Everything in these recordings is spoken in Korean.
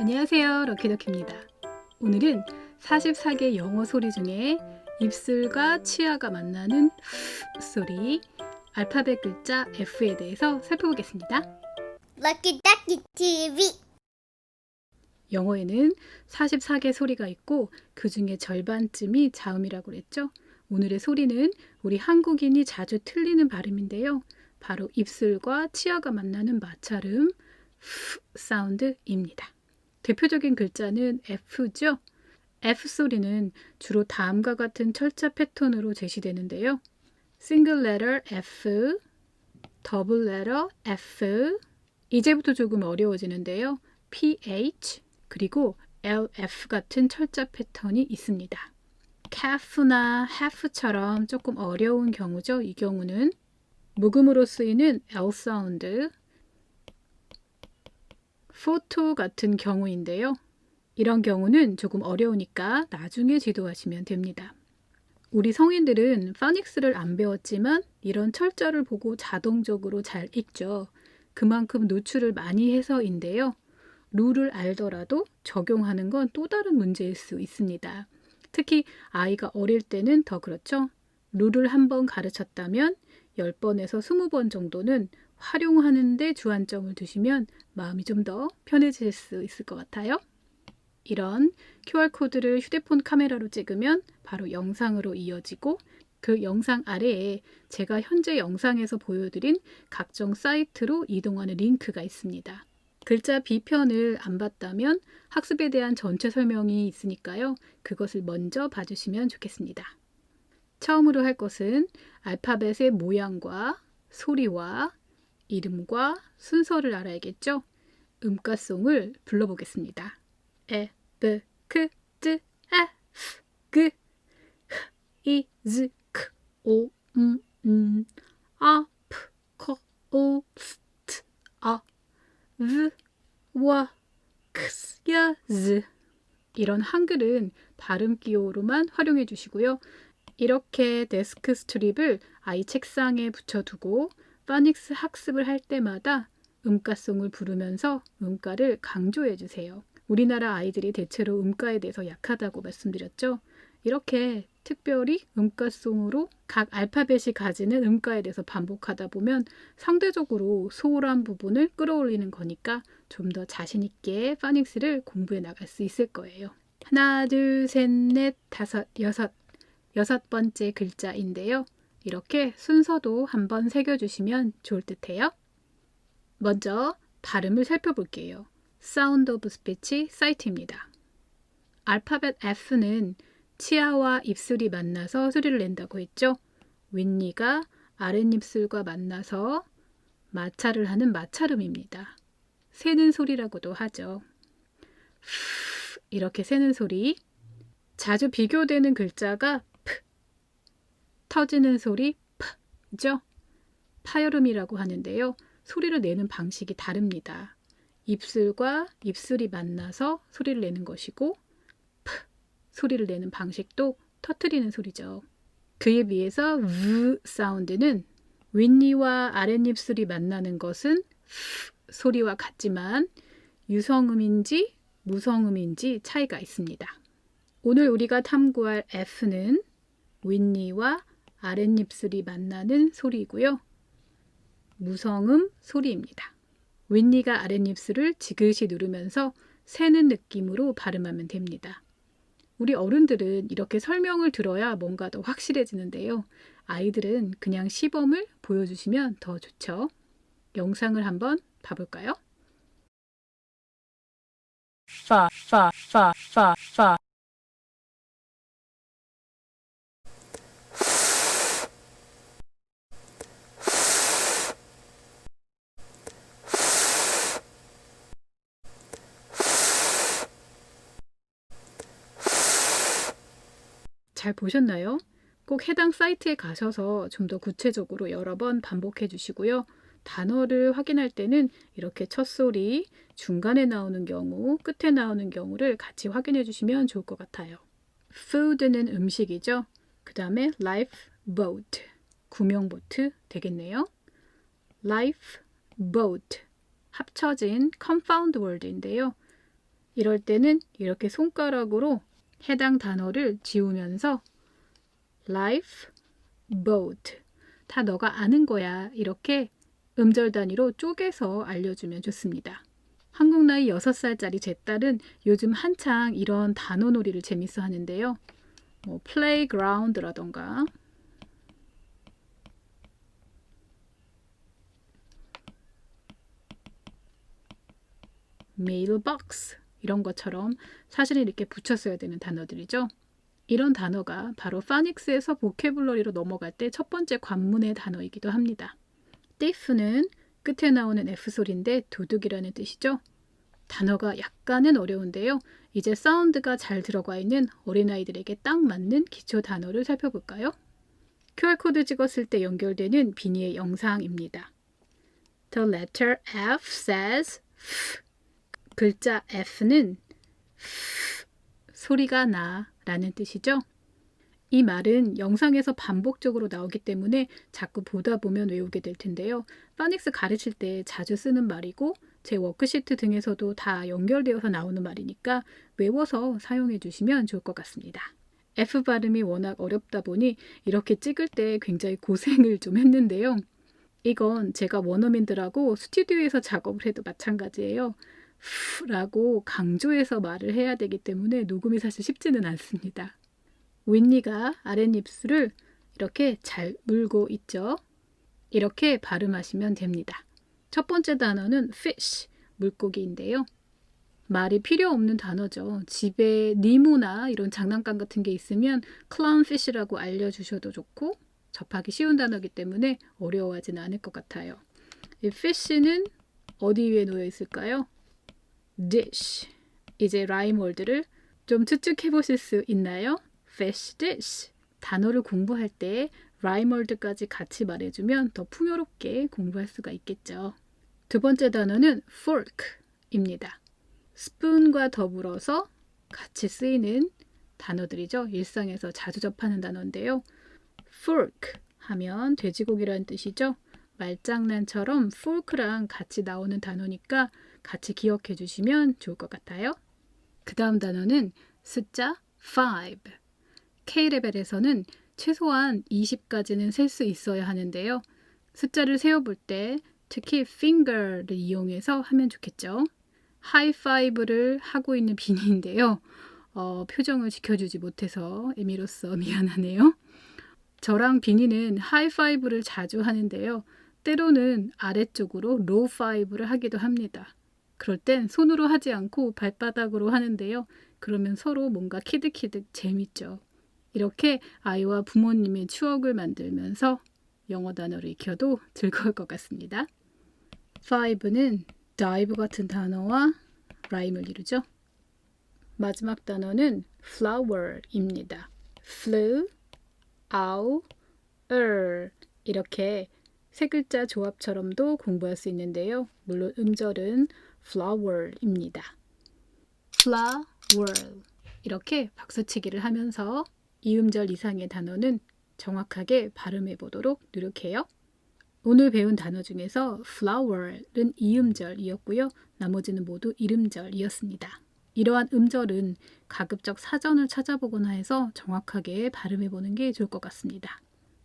안녕하세요. 럭키덕키입니다. 오늘은 44개 영어 소리 중에 입술과 치아가 만나는 소리, 알파벳 글자 F에 대해서 살펴보겠습니다. Lucky Ducky TV. 영어에는 44개 소리가 있고 그 중에 절반쯤이 자음이라고 그랬죠. 오늘의 소리는 우리 한국인이 자주 틀리는 발음인데요. 바로 입술과 치아가 만나는 마찰음 사운드입니다. 대표적인 글자는 F죠. F 소리는 주로 다음과 같은 철자 패턴으로 제시되는데요. 싱글 레터 F, 더블 레터 F, 이제부터 조금 어려워지는데요. PH, 그리고 LF 같은 철자 패턴이 있습니다. calf나 half처럼 조금 어려운 경우죠. 이 경우는 묵음으로 쓰이는 L 사운드, photo 같은 경우인데요. 이런 경우는 조금 어려우니까 나중에 지도하시면 됩니다. 우리 성인들은 파닉스를 안 배웠지만 이런 철자를 보고 자동적으로 잘 읽죠. 그만큼 노출을 많이 해서인데요. 룰을 알더라도 적용하는 건 또 다른 문제일 수 있습니다. 특히 아이가 어릴 때는 더 그렇죠. 룰을 한 번 가르쳤다면 10번에서 20번 정도는 활용하는데 주안점을 두시면 마음이 좀 더 편해질 수 있을 것 같아요. 이런 QR코드를 휴대폰 카메라로 찍으면 바로 영상으로 이어지고 그 영상 아래에 제가 현재 영상에서 보여드린 각종 사이트로 이동하는 링크가 있습니다. 글자 B편을 안 봤다면 학습에 대한 전체 설명이 있으니까요. 그것을 먼저 봐주시면 좋겠습니다. 처음으로 할 것은 알파벳의 모양과 소리와 이름과 순서를 알아야겠죠? 음가송을 불러보겠습니다. 에, 브, 크, 즈, 아, 프, 그, 흐, 이, 즈, 크, 오, 음, 음, 아, 프, 커, 오, 스, 트, 아, 브, 와, 크스, 야, 즈. 이런 한글은 발음 기호로만 활용해 주시고요. 이렇게 데스크 스트립을 아이 책상에 붙여두고 파닉스 학습을 할 때마다 음가송을 부르면서 음가를 강조해 주세요. 우리나라 아이들이 대체로 음가에 대해서 약하다고 말씀드렸죠. 이렇게 특별히 음가송으로 각 알파벳이 가지는 음가에 대해서 반복하다 보면 상대적으로 소홀한 부분을 끌어올리는 거니까 좀 더 자신 있게 파닉스를 공부해 나갈 수 있을 거예요. 하나, 둘, 셋, 넷, 다섯, 여섯. 여섯 번째 글자인데요. 이렇게 순서도 한번 새겨주시면 좋을 듯해요. 먼저 발음을 살펴볼게요. 사운드 오브 스피치 사이트입니다. 알파벳 F는 치아와 입술이 만나서 소리를 낸다고 했죠. 윗니가 아랫입술과 만나서 마찰을 하는 마찰음입니다. 새는 소리라고도 하죠. 이렇게 새는 소리. 자주 비교되는 글자가 프. 터지는 소리 프죠. 파열음이라고 하는데요. 소리를 내는 방식이 다릅니다. 입술과 입술이 만나서 소리를 내는 것이고 프 소리를 내는 방식도 터트리는 소리죠. 그에 비해서 우 사운드는 윗니와 아랫입술이 만나는 것은 프 소리와 같지만 유성음인지 무성음인지 차이가 있습니다. 오늘 우리가 탐구할 F는 윗니와 아랫입술이 만나는 소리이고요. 무성음 소리입니다. 윗니가 아랫입술을 지그시 누르면서 새는 느낌으로 발음하면 됩니다. 우리 어른들은 이렇게 설명을 들어야 뭔가 더 확실해지는데요. 아이들은 그냥 시범을 보여주시면 더 좋죠. 영상을 한번 봐볼까요? fa fa fa fa fa 잘 보셨나요? 꼭 해당 사이트에 가셔서 좀 더 구체적으로 여러 번 반복해 주시고요. 단어를 확인할 때는 이렇게 첫 소리, 중간에 나오는 경우, 끝에 나오는 경우를 같이 확인해 주시면 좋을 것 같아요. food는 음식이죠. 그 다음에 life boat, 구명보트 되겠네요. life boat, 합쳐진 compound word인데요. 이럴 때는 이렇게 손가락으로 해당 단어를 지우면서 life, boat 다 너가 아는 거야 이렇게 음절 단위로 쪼개서 알려주면 좋습니다. 한국 나이 6살짜리 제 딸은 요즘 한창 이런 단어 놀이를 재밌어 하는데요. 뭐 playground라던가 mailbox 이런 것처럼 사실은 이렇게 붙였어야 되는 단어들이죠. 이런 단어가 바로 파닉스에서 보케블러리로 넘어갈 때 첫 번째 관문의 단어이기도 합니다. thief는 끝에 나오는 F 소리인데 도둑이라는 뜻이죠. 단어가 약간은 어려운데요. 이제 사운드가 잘 들어가 있는 어린아이들에게 딱 맞는 기초 단어를 살펴볼까요? QR코드 찍었을 때 연결되는 비니의 영상입니다. The letter F says F. 글자 F는 소리가 나 라는 뜻이죠. 이 말은 영상에서 반복적으로 나오기 때문에 자꾸 보다 보면 외우게 될 텐데요. 파닉스 가르칠 때 자주 쓰는 말이고 제 워크시트 등에서도 다 연결되어서 나오는 말이니까 외워서 사용해 주시면 좋을 것 같습니다. F 발음이 워낙 어렵다 보니 이렇게 찍을 때 굉장히 고생을 좀 했는데요. 이건 제가 원어민들하고 스튜디오에서 작업을 해도 마찬가지예요. 라고 강조해서 말을 해야 되기 때문에 녹음이 사실 쉽지는 않습니다. 윈니가 아랫입술을 이렇게 잘 물고 있죠. 이렇게 발음하시면 됩니다. 첫 번째 단어는 fish, 물고기인데요. 말이 필요 없는 단어죠. 집에 니모나 이런 장난감 같은 게 있으면 clownfish라고 알려주셔도 좋고 접하기 쉬운 단어이기 때문에 어려워하지는 않을 것 같아요. 이 fish는 어디 위에 놓여 있을까요? Dish. 이제 라임 월드를 좀 추측해 보실 수 있나요? fish dish. 단어를 공부할 때 라임 월드까지 같이 말해주면 더 풍요롭게 공부할 수가 있겠죠. 두 번째 단어는 fork입니다. 스푼과 더불어서 같이 쓰이는 단어들이죠. 일상에서 자주 접하는 단어인데요. fork 하면 돼지고기라는 뜻이죠. 말장난처럼 fork랑 같이 나오는 단어니까 같이 기억해 주시면 좋을 것 같아요. 그 다음 단어는 숫자 5. K레벨에서는 최소한 20까지는 셀 수 있어야 하는데요. 숫자를 세어볼 때 특히 finger를 이용해서 하면 좋겠죠. 하이파이브를 하고 있는 비니인데요. 어, 표정을 지켜주지 못해서 에미로서 미안하네요. 저랑 비니는 하이파이브를 자주 하는데요. 때로는 아래쪽으로 로우 파이브를 하기도 합니다. 그럴 땐 손으로 하지 않고 발바닥으로 하는데요. 그러면 서로 뭔가 키득키득 재밌죠. 이렇게 아이와 부모님의 추억을 만들면서 영어 단어를 익혀도 즐거울 것 같습니다. 5는 dive 같은 단어와 라임을 이루죠. 마지막 단어는 flower입니다. flew, ow, er 이렇게 세 글자 조합처럼도 공부할 수 있는데요. 물론 음절은 flower입니다. flower 이렇게 박수치기를 하면서 이음절 이상의 단어는 정확하게 발음해 보도록 노력해요. 오늘 배운 단어 중에서 flower은 이음절이었고요. 나머지는 모두 이름절이었습니다. 이러한 음절은 가급적 사전을 찾아보거나 해서 정확하게 발음해 보는 게 좋을 것 같습니다.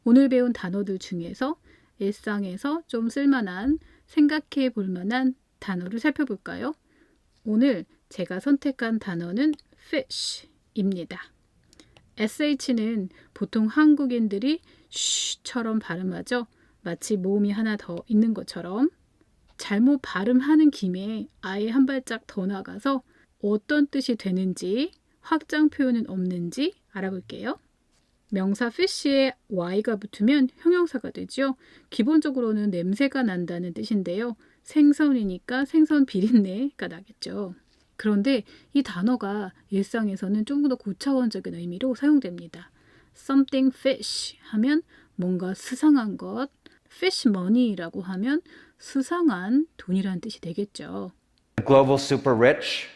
오늘 배운 단어들 중에서 일상에서 좀 쓸만한 생각해 볼 만한 단어를 살펴볼까요? 오늘 제가 선택한 단어는 fish입니다. sh는 보통 한국인들이 쉬처럼 발음하죠. 마치 모음이 하나 더 있는 것처럼 잘못 발음하는 김에 아예 한 발짝 더 나가서 어떤 뜻이 되는지 확장 표현은 없는지 알아볼게요. 명사 fish에 y가 붙으면 형용사가 되죠. 기본적으로는 냄새가 난다는 뜻인데요. 생선이니까 생선 비린내가 나겠죠. 그런데 이 단어가 일상에서는 좀 더 고차원적인 의미로 사용됩니다. something fish 하면 뭔가 수상한 것, fish money라고 하면 수상한 돈이라는 뜻이 되겠죠. global super rich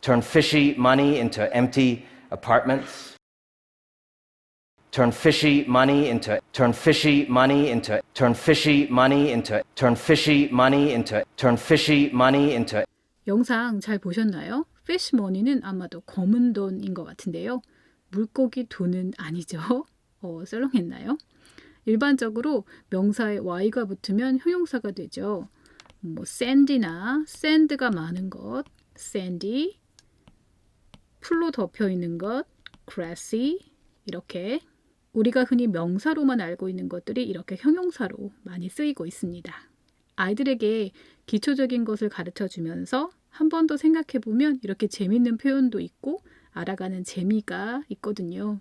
turn fishy money into empty apartments turn fishy money into turn fishy money into turn fishy money into turn fishy money into turn fishy money into 영상 잘 보셨나요? fish money는 아마도 검은 돈인 것 같은데요. 물고기 돈은 아니죠. 어, 썰렁했나요? 일반적으로 명사에 y가 붙으면 형용사가 되죠. 뭐 sandy나 sand가 많은 것, sandy, 풀로 덮여 있는 것, grassy 이렇게 우리가 흔히 명사로만 알고 있는 것들이 이렇게 형용사로 많이 쓰이고 있습니다. 아이들에게 기초적인 것을 가르쳐 주면서 한 번 더 생각해 보면 이렇게 재밌는 표현도 있고 알아가는 재미가 있거든요.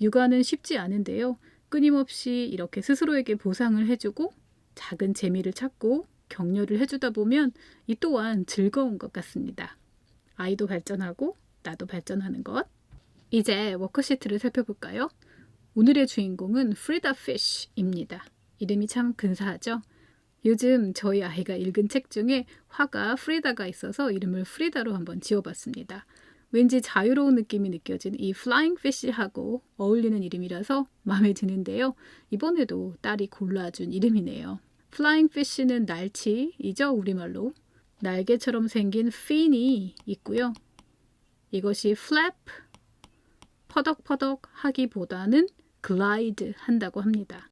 육아는 쉽지 않은데요. 끊임없이 이렇게 스스로에게 보상을 해주고 작은 재미를 찾고 격려를 해주다 보면 이 또한 즐거운 것 같습니다. 아이도 발전하고 나도 발전하는 것. 이제 워크시트를 살펴볼까요? 오늘의 주인공은 프리다 피쉬입니다. 이름이 참 근사하죠? 요즘 저희 아이가 읽은 책 중에 화가 프리다가 있어서 이름을 프리다로 한번 지어봤습니다. 왠지 자유로운 느낌이 느껴진 이 플라잉 피쉬하고 어울리는 이름이라서 마음에 드는데요. 이번에도 딸이 골라준 이름이네요. 플라잉 피쉬는 날치이죠, 우리말로. 날개처럼 생긴 fin이 있고요. 이것이 flap, 퍼덕퍼덕 하기보다는 glide 한다고 합니다.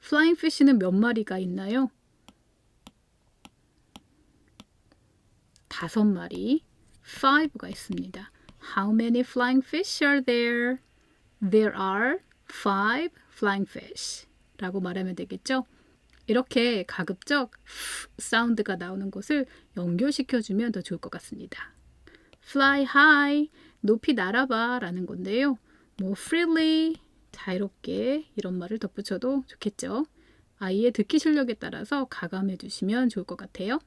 플라잉 피쉬는 몇 마리가 있나요? 다섯 마리, five가 있습니다. How many flying fish are there? There are five flying fish. 라고 말하면 되겠죠? 이렇게 가급적 사운드가 나오는 것을 연결시켜주면 더 좋을 것 같습니다. Fly high, 높이 날아봐 라는 건데요. 뭐 freely, 자유롭게 이런 말을 덧붙여도 좋겠죠. 아이의 듣기 실력에 따라서 가감해 주시면 좋을 것 같아요.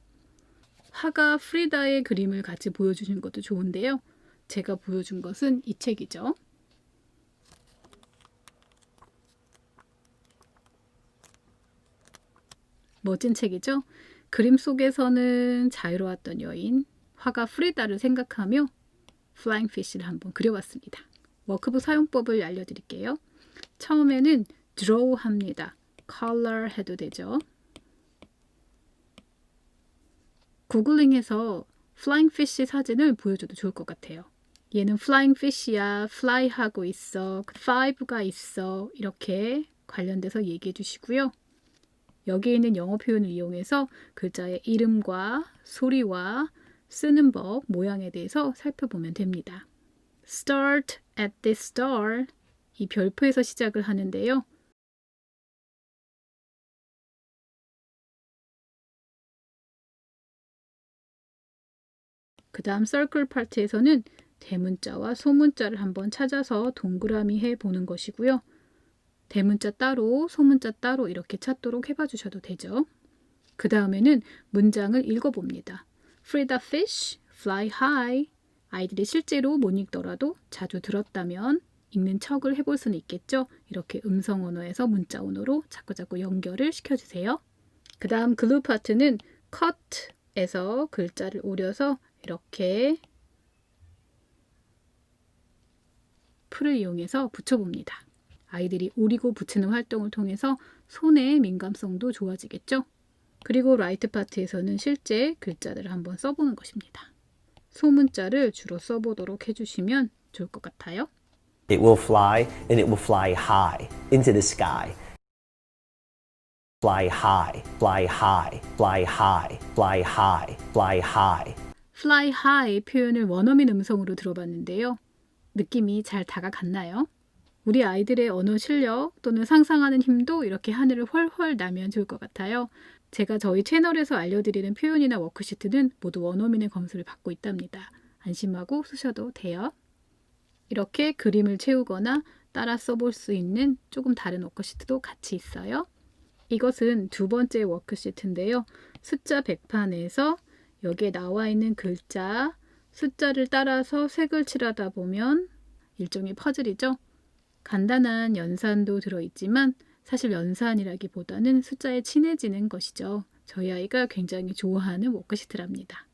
화가 프리다의 그림을 같이 보여주신 것도 좋은데요. 제가 보여준 것은 이 책이죠. 멋진 책이죠. 그림 속에서는 자유로웠던 여인, 화가 프리다를 생각하며 플라잉 피쉬를 한번 그려봤습니다. 워크북 사용법을 알려드릴게요. 처음에는 draw 합니다. color 해도 되죠. 구글링해서 flying fish 사진을 보여줘도 좋을 것 같아요. 얘는 flying fish야, fly 하고 있어, five가 있어 이렇게 관련돼서 얘기해 주시고요. 여기에 있는 영어 표현을 이용해서 글자의 이름과 소리와 쓰는 법, 모양에 대해서 살펴보면 됩니다. Start at this star. 이 별표에서 시작을 하는데요. 그 다음 circle 파트에서는 대문자와 소문자를 한번 찾아서 동그라미 해 보는 것이고요. 대문자 따로, 소문자 따로 이렇게 찾도록 해봐 주셔도 되죠. 그 다음에는 문장을 읽어봅니다. Frida fish, fly high. 아이들이 실제로 못 읽더라도 자주 들었다면 읽는 척을 해볼 수는 있겠죠. 이렇게 음성 언어에서 문자 언어로 자꾸자꾸 연결을 시켜주세요. 그 다음 글루 파트는 cut에서 글자를 오려서 이렇게 풀을 이용해서 붙여봅니다. 아이들이 오리고 붙이는 활동을 통해서 손의 민감성도 좋아지겠죠. 그리고 라이트 파트에서는 실제 글자들을 한번 써보는 것입니다. 소문자를 주로 써보도록 해주시면 좋을 것 같아요. It will fly and it will fly high into the sky. Fly high, fly high, fly high, fly high, fly high. fly high 표현을 원어민 음성으로 들어봤는데요. 느낌이 잘 다가갔나요? 우리 아이들의 언어 실력 또는 상상하는 힘도 이렇게 하늘을 훨훨 나면 좋을 것 같아요. 제가 저희 채널에서 알려드리는 표현이나 워크시트는 모두 원어민의 검수를 받고 있답니다. 안심하고 쓰셔도 돼요. 이렇게 그림을 채우거나 따라 써볼 수 있는 조금 다른 워크시트도 같이 있어요. 이것은 두 번째 워크시트인데요. 숫자 100판에서 여기에 나와 있는 글자, 숫자를 따라서 색을 칠하다 보면 일종의 퍼즐이죠. 간단한 연산도 들어있지만 사실 연산이라기보다는 숫자에 친해지는 것이죠. 저희 아이가 굉장히 좋아하는 워크시트랍니다.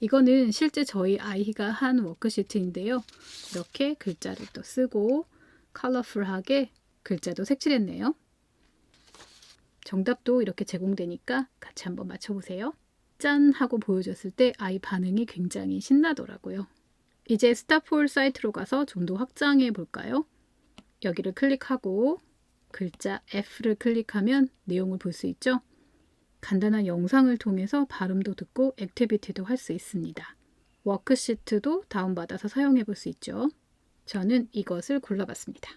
이거는 실제 저희 아이가 한 워크시트인데요. 이렇게 글자를 또 쓰고 컬러풀하게 글자도 색칠했네요. 정답도 이렇게 제공되니까 같이 한번 맞춰보세요. 짠 하고 보여줬을 때 아이 반응이 굉장히 신나더라고요. 이제 스타폴 사이트로 가서 좀 더 확장해 볼까요? 여기를 클릭하고 글자 F를 클릭하면 내용을 볼 수 있죠? 간단한 영상을 통해서 발음도 듣고 액티비티도 할 수 있습니다. 워크시트도 다운받아서 사용해 볼 수 있죠. 저는 이것을 골라봤습니다.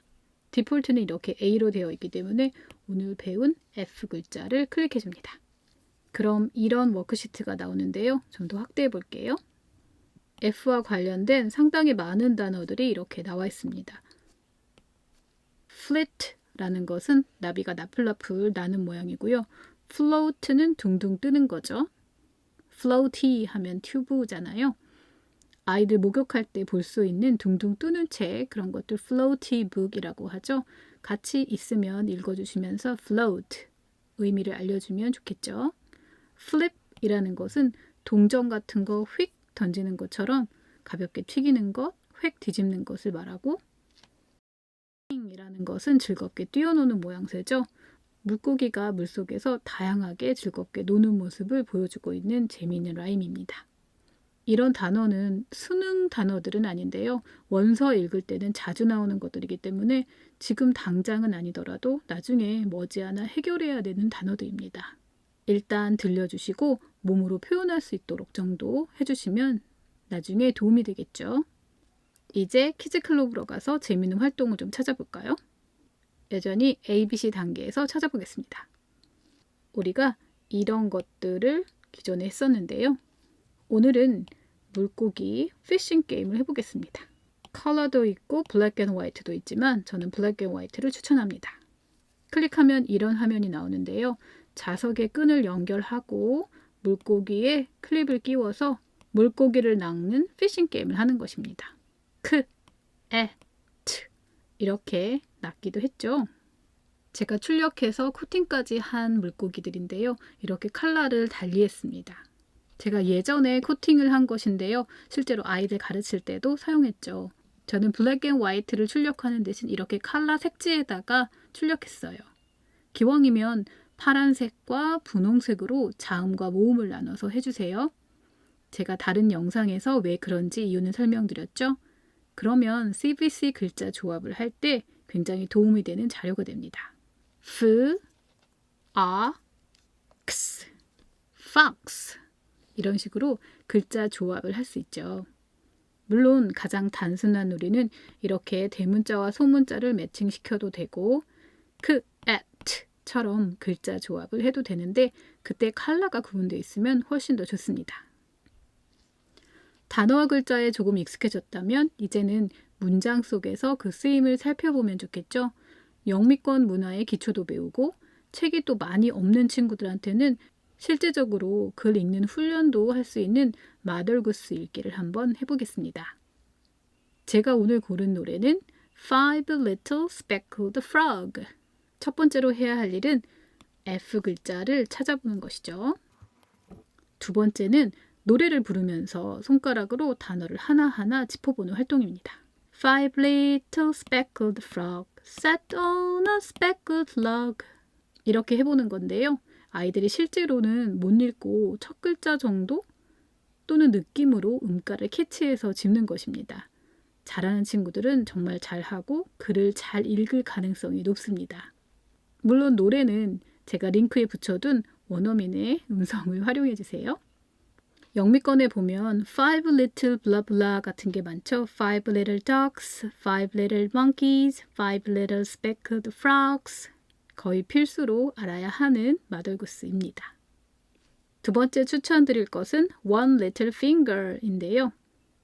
디폴트는 이렇게 A로 되어 있기 때문에 오늘 배운 F 글자를 클릭해 줍니다. 그럼 이런 워크시트가 나오는데요. 좀 더 확대해 볼게요. F와 관련된 상당히 많은 단어들이 이렇게 나와 있습니다. flat 라는 것은 나비가 나풀나풀 나는 모양이고요. float는 둥둥 뜨는 거죠. floaty 하면 튜브잖아요. 아이들 목욕할 때 볼 수 있는 둥둥 뜨는 책 그런 것들 floaty book이라고 하죠. 같이 있으면 읽어주시면서 float 의미를 알려주면 좋겠죠. flip이라는 것은 동전 같은 거 휙 던지는 것처럼 가볍게 튀기는 것, 획 뒤집는 것을 말하고 이라는 것은 즐겁게 뛰어노는 모양새죠. 물고기가 물속에서 다양하게 즐겁게 노는 모습을 보여주고 있는 재미있는 라임입니다. 이런 단어는 수능 단어들은 아닌데요. 원서 읽을 때는 자주 나오는 것들이기 때문에 지금 당장은 아니더라도 나중에 머지않아 해결해야 되는 단어들입니다. 일단 들려주시고 몸으로 표현할 수 있도록 정도 해주시면 나중에 도움이 되겠죠. 이제 키즈클럽으로 가서 재미있는 활동을 좀 찾아볼까요? 여전히 ABC 단계에서 찾아보겠습니다. 우리가 이런 것들을 기존에 했었는데요. 오늘은 물고기 피싱 게임을 해보겠습니다. 컬러도 있고 블랙 앤 화이트도 있지만 저는 블랙 앤 화이트를 추천합니다. 클릭하면 이런 화면이 나오는데요. 자석에 끈을 연결하고 물고기에 클립을 끼워서 물고기를 낚는 피싱 게임을 하는 것입니다. 크, 에, 트 이렇게 낚기도 했죠. 제가 출력해서 코팅까지 한 물고기들인데요. 이렇게 칼라를 달리했습니다. 제가 예전에 코팅을 한 것인데요. 실제로 아이들 가르칠 때도 사용했죠. 저는 블랙 앤 화이트를 출력하는 대신 이렇게 칼라 색지에다가 출력했어요. 기왕이면 파란색과 분홍색으로 자음과 모음을 나눠서 해주세요. 제가 다른 영상에서 왜 그런지 이유는 설명드렸죠. 그러면 CBC 글자 조합을 할 때 굉장히 도움이 되는 자료가 됩니다. F, A, X, fox 이런 식으로 글자 조합을 할 수 있죠. 물론 가장 단순한 우리는 이렇게 대문자와 소문자를 매칭시켜도 되고 그, at처럼 글자 조합을 해도 되는데 그때 칼라가 구분되어 있으면 훨씬 더 좋습니다. 단어와 글자에 조금 익숙해졌다면 이제는 문장 속에서 그 쓰임을 살펴보면 좋겠죠. 영미권 문화의 기초도 배우고 책이 또 많이 없는 친구들한테는 실제적으로 글 읽는 훈련도 할 수 있는 마덜구스 읽기를 한번 해보겠습니다. 제가 오늘 고른 노래는 Five Little Speckled Frog. 첫 번째로 해야 할 일은 F 글자를 찾아보는 것이죠. 두 번째는 노래를 부르면서 손가락으로 단어를 하나하나 짚어보는 활동입니다. Five little speckled frog sat on a speckled log. 이렇게 해보는 건데요. 아이들이 실제로는 못 읽고 첫 글자 정도 또는 느낌으로 음가를 캐치해서 짚는 것입니다. 잘하는 친구들은 정말 잘하고 글을 잘 읽을 가능성이 높습니다. 물론 노래는 제가 링크에 붙여둔 원어민의 음성을 활용해 주세요. 영미권에 보면 five little blah blah 같은 게 많죠. five little ducks, five little monkeys, five little speckled frogs. 거의 필수로 알아야 하는 마덜구스입니다. 두 번째 추천드릴 것은 one little finger인데요.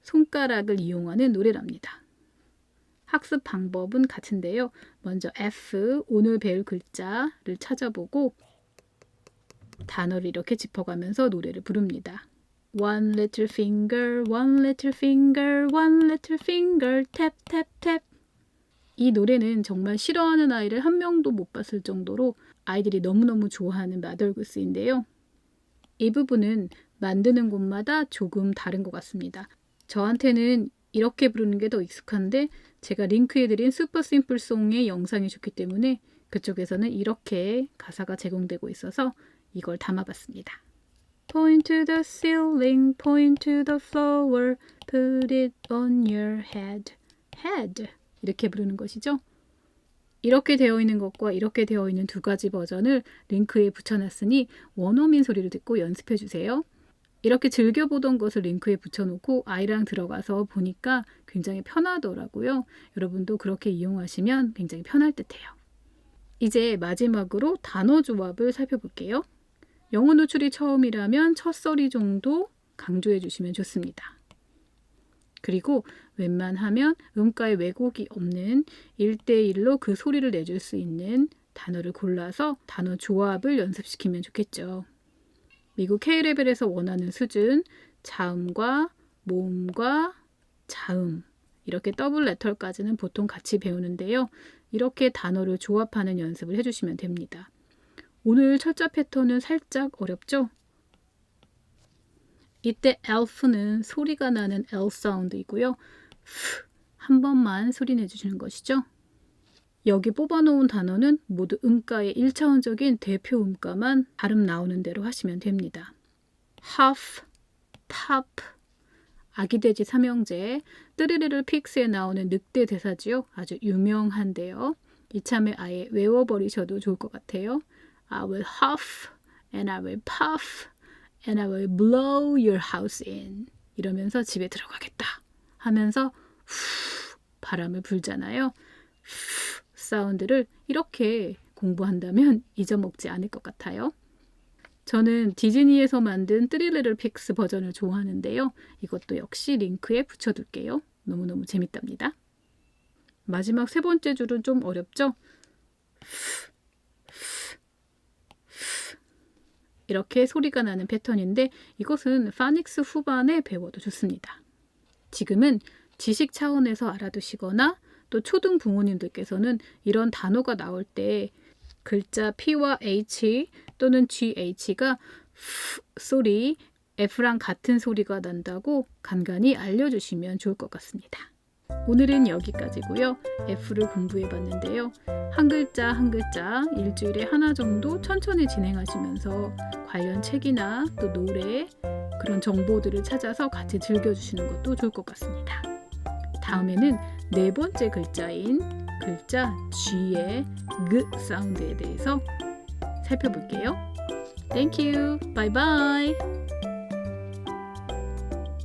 손가락을 이용하는 노래랍니다. 학습 방법은 같은데요. 먼저 F, 오늘 배울 글자를 찾아보고 단어를 이렇게 짚어가면서 노래를 부릅니다. One little finger, one little finger, one little finger, tap, tap, tap. 이 노래는 정말 싫어하는 아이를 한 명도 못 봤을 정도로 아이들이 너무너무 좋아하는 마덜구스인데요. 이 부분은 만드는 곳마다 조금 다른 것 같습니다. 저한테는 이렇게 부르는 게 더 익숙한데 제가 링크해드린 슈퍼 심플송의 영상이 좋기 때문에 그쪽에서는 이렇게 가사가 제공되고 있어서 이걸 담아봤습니다. Point to the ceiling, point to the floor, put it on your head. head. 이렇게 부르는 것이죠. 이렇게 되어 있는 것과 이렇게 되어 있는 두 가지 버전을 링크에 붙여놨으니 원어민 소리를 듣고 연습해 주세요. 이렇게 즐겨보던 것을 링크에 붙여놓고 아이랑 들어가서 보니까 굉장히 편하더라고요. 여러분도 그렇게 이용하시면 굉장히 편할 듯해요. 이제 마지막으로 단어 조합을 살펴볼게요. 영어 노출이 처음이라면 첫 소리 정도 강조해 주시면 좋습니다. 그리고 웬만하면 음가에 왜곡이 없는 1대1로 그 소리를 내줄 수 있는 단어를 골라서 단어 조합을 연습시키면 좋겠죠. 미국 K레벨에서 원하는 수준, 자음과 모음과 자음, 이렇게 더블 레터까지는 보통 같이 배우는데요. 이렇게 단어를 조합하는 연습을 해주시면 됩니다. 오늘 철자 패턴은 살짝 어렵죠? 이때 elf는 소리가 나는 L 사운드이고요. 한 번만 소리 내주시는 것이죠. 여기 뽑아놓은 단어는 모두 음가의 1차원적인 대표 음가만 발음 나오는 대로 하시면 됩니다. half, pop, 아기돼지 삼형제, 뜨리르르 픽스에 나오는 늑대 대사지요. 아주 유명한데요. 이참에 아예 외워버리셔도 좋을 것 같아요. I will huff and I will puff and I will blow your house in. 이러면서 집에 들어가겠다 하면서 후 바람을 불잖아요. 후 사운드를 이렇게 공부한다면 잊어먹지 않을 것 같아요. 저는 디즈니에서 만든 뜨릴레를 픽스 버전을 좋아하는데요. 이것도 역시 링크에 붙여둘게요. 너무너무 재밌답니다. 마지막 세 번째 줄은 좀 어렵죠? 이렇게 소리가 나는 패턴인데 이것은 파닉스 후반에 배워도 좋습니다. 지금은 지식 차원에서 알아두시거나 또 초등 부모님들께서는 이런 단어가 나올 때 글자 P와 H 또는 GH가 소리 F랑 같은 소리가 난다고 간간히 알려주시면 좋을 것 같습니다. 오늘은 여기까지고요. F를 공부해 봤는데요. 한 글자 한 글자 일주일에 하나 정도 천천히 진행하시면서 관련 책이나 또 노래 그런 정보들을 찾아서 같이 즐겨주시는 것도 좋을 것 같습니다. 다음에는 네 번째 글자인 글자 G의 그 사운드에 대해서 살펴볼게요. Thank you. Bye bye.